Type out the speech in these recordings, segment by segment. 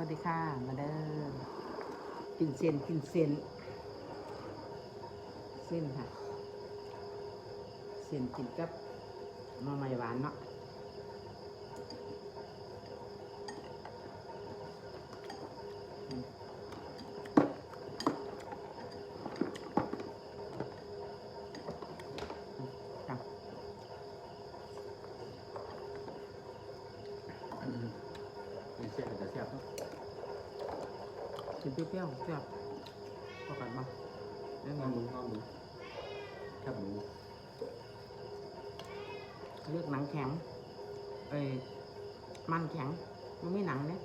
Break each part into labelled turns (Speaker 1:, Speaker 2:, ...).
Speaker 1: วัสดีค่ะ มาเด้อกินเส้นกินเส้น เส้นค่ะ เส้นกินกับหน่อไม้หวานเนาะ กินเปรี้ยวๆแซ่บพอกันมาเรื่อง
Speaker 2: งอ
Speaker 1: งาน
Speaker 2: หมูงอหมูแคบหมู
Speaker 1: เลือกหนังแข็งเอ้ยมันแข็งมันไม่หนังเนี่ย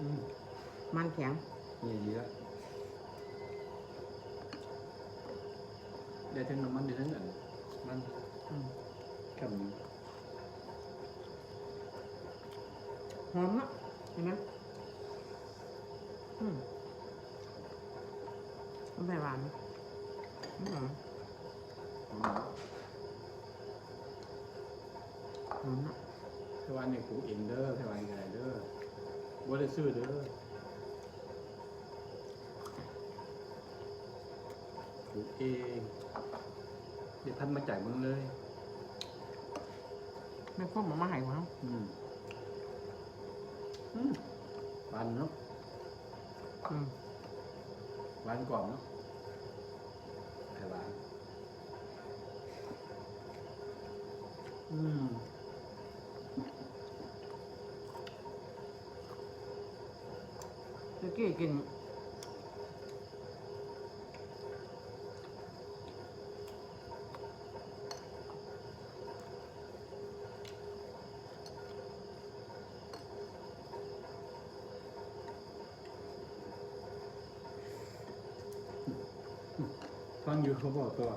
Speaker 2: อืม
Speaker 1: มันแข็ง
Speaker 2: นี่ดีแล้วได้ทั้งน้ำมันได้ทั้งอันมัน
Speaker 1: อืม
Speaker 2: แคบหมู
Speaker 1: หอมเนาะเห็นไหมอืม มันไม่หวานไม่หอม
Speaker 2: หอม
Speaker 1: หอมเนาะ
Speaker 2: เทวานเนี่ยปลูกเองเด้อเทวานอะไรเด้อบ่ได้ซื้อเด้อปลูกเองเดี๋ยวพันมาจ่ายมึงเลย
Speaker 1: ไม่พวกมันมาใหายวะ
Speaker 2: อืมอืมหวานเนาะ
Speaker 1: อืม
Speaker 2: หวานกรอบเนาะไข่หวาน อืม
Speaker 1: เมื่อกี้กิน
Speaker 2: ฟังอยู่เขาบอกตัว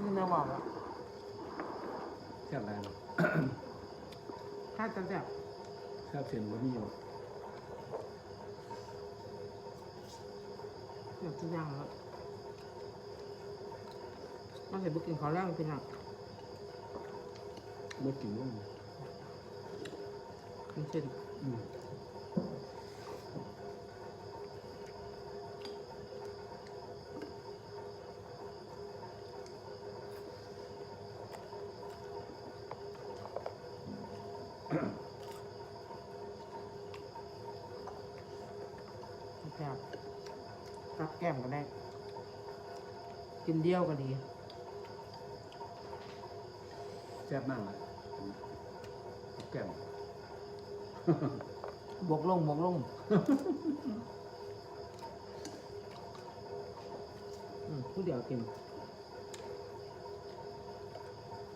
Speaker 1: นี่เราบอกว่า
Speaker 2: แซ่บอะไรเนาะ
Speaker 1: ถ้าจะแบบ
Speaker 2: แซ่บเสียนบะหมี่อยู่
Speaker 1: เดี๋ยวทุกอย่างแล้วมาเสร็จบุกินขอแรกเป็นหลัก
Speaker 2: บ่กินร่วง
Speaker 1: เป็นเส้น
Speaker 2: อืม
Speaker 1: แบบรับแก้มก็ได้ กินเดียวก็ดี
Speaker 2: แซ่บมากเลยแก้ม
Speaker 1: บวกลงบวกลงอืมผู้เดียวกิน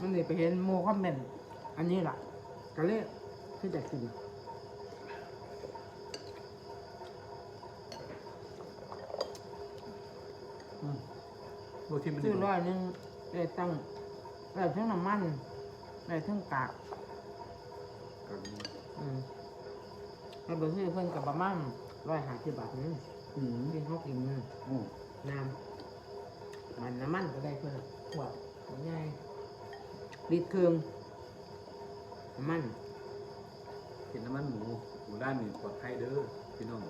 Speaker 1: มันเลยไปเห็นโมคอมเมนต์อันนี้ล่ะก็เลยคือจะกิน
Speaker 2: อืมโบที่มัน
Speaker 1: ซื้อร้อยหนึงได้ตั้งได้ทั้งน้ำมัน ได้ทั้งกากอืมให้เบอร์ซื้อเพิ่นกับประมาณร้อยห้าสิบบาทนึง
Speaker 2: อืม
Speaker 1: ที่เขากินนึง
Speaker 2: โอ้
Speaker 1: น้ำมันน้ำมันก็ได้เพิ่นขวดขวดใหญ่ลิตรครึ่งน้ำมัน
Speaker 2: กินน้ำมันหมูหมูด้านนี่ปลอดภัยเด้อพี่น้อง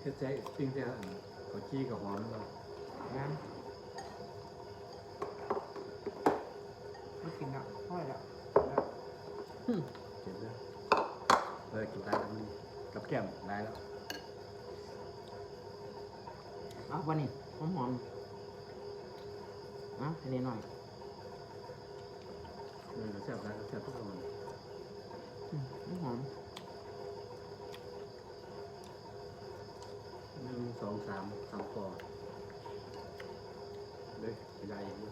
Speaker 2: เฮ็ดใจปิ้งใจอัน ข้าวจี้กับหอมเนาะ
Speaker 1: น้ำไม่กินแล้วพ่อยแล้วอืม
Speaker 2: เจ็บเลยเออกินได้แล้วนี่กับแก้มได้แล้ว
Speaker 1: เอาวันนี้หอมหอมๆเอาอันนี้หน่อย
Speaker 2: เออแซ่บได้แซ่บทุกคน
Speaker 1: อืมหอมหอม
Speaker 2: หนึ่งสองสามสามคอเลยขยายอย่างนี้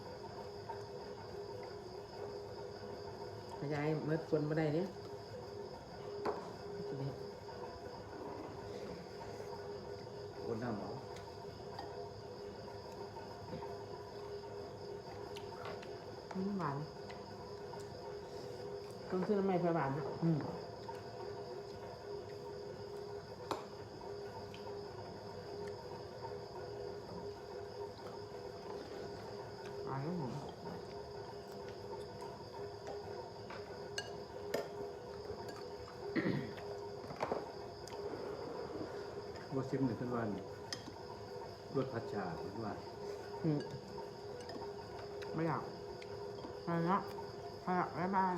Speaker 1: ขยายเมื่อคนมาได้เนี่ย
Speaker 2: คนหน้าหมอ
Speaker 1: อืมหวานต้องซื้อน้ำไม่ไฟหวานนะ
Speaker 2: อืม รสชิมหนึ่งขึ้นวันรสผัดชาขึ้นว่า
Speaker 1: อืมไม่อยากไปละไปละบ๊ายบาย